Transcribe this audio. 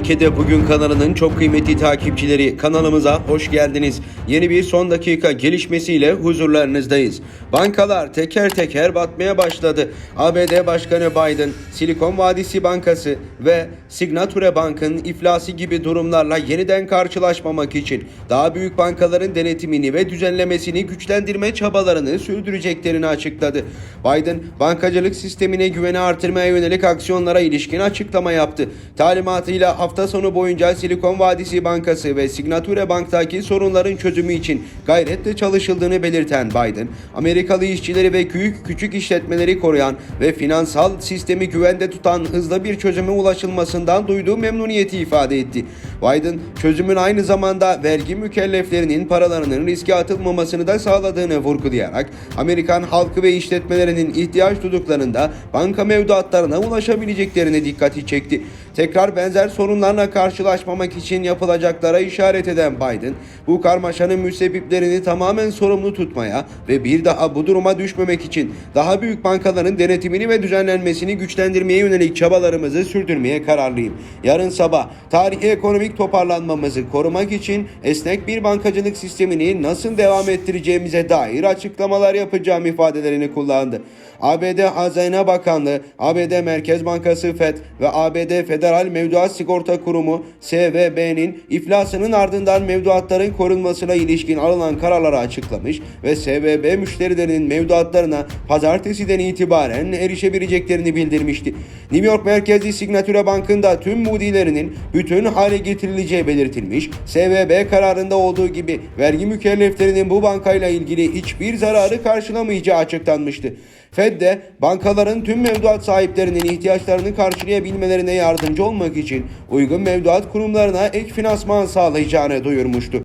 Ülkede Bugün kanalının çok kıymetli takipçileri kanalımıza hoş geldiniz. Yeni bir son dakika gelişmesiyle huzurlarınızdayız. Bankalar teker teker batmaya başladı. ABD Başkanı Biden, Silikon Vadisi Bankası ve Signature Bank'ın iflası gibi durumlarla yeniden karşılaşmamak için daha büyük bankaların denetimini ve düzenlemesini güçlendirme çabalarını sürdüreceklerini açıkladı. Biden, bankacılık sistemine güveni artırmaya yönelik aksiyonlara ilişkin açıklama yaptı. Talimatıyla hafta sonu boyunca Silikon Vadisi Bankası ve Signature Bank'taki sorunların çözümü için gayretle çalışıldığını belirten Biden, Amerikalı işçileri ve küçük küçük işletmeleri koruyan ve finansal sistemi güvende tutan hızlı bir çözüme ulaşılmasından duyduğu memnuniyeti ifade etti. Biden, çözümün aynı zamanda vergi mükelleflerinin paralarının riske atılmamasını da sağladığını vurgulayarak Amerikan halkı ve işletmelerinin ihtiyaç duyduklarında banka mevduatlarına ulaşabileceklerine dikkati çekti. Tekrar benzer sorunlarla karşılaşmamak için yapılacaklara işaret eden Biden, bu karmaşanın müsebbiplerini tamamen sorumlu tutmaya ve bir daha bu duruma düşmemek için daha büyük bankaların denetimini ve düzenlenmesini güçlendirmeye yönelik çabalarımızı sürdürmeye kararlıyım. Yarın sabah tarihi ekonomik toparlanmamızı korumak için esnek bir bankacılık sistemini nasıl devam ettireceğimize dair açıklamalar yapacağım ifadelerini kullandı. ABD Hazine Bakanlığı, ABD Merkez Bankası FED ve ABD Federal Mevduat Sigorta Kurumu SVB'nin iflasının ardından mevduatların korunmasına ilişkin alınan kararları açıklamış ve SVB müşterilerinin mevduatlarına pazartesiden itibaren erişebileceklerini bildirmişti. New York merkezli Signature Bank'ın tüm mudilerinin bütün hale getirileceği belirtilmiş. SVB kararında olduğu gibi vergi mükelleflerinin bu bankayla ilgili hiçbir zararı karşılamayacağı açıklanmıştı. Fed de bankaların tüm mevduat sahiplerinin ihtiyaçlarını karşılayabilmelerine yardımcı olmak için uygun mevduat kurumlarına ek finansman sağlayacağını duyurmuştu.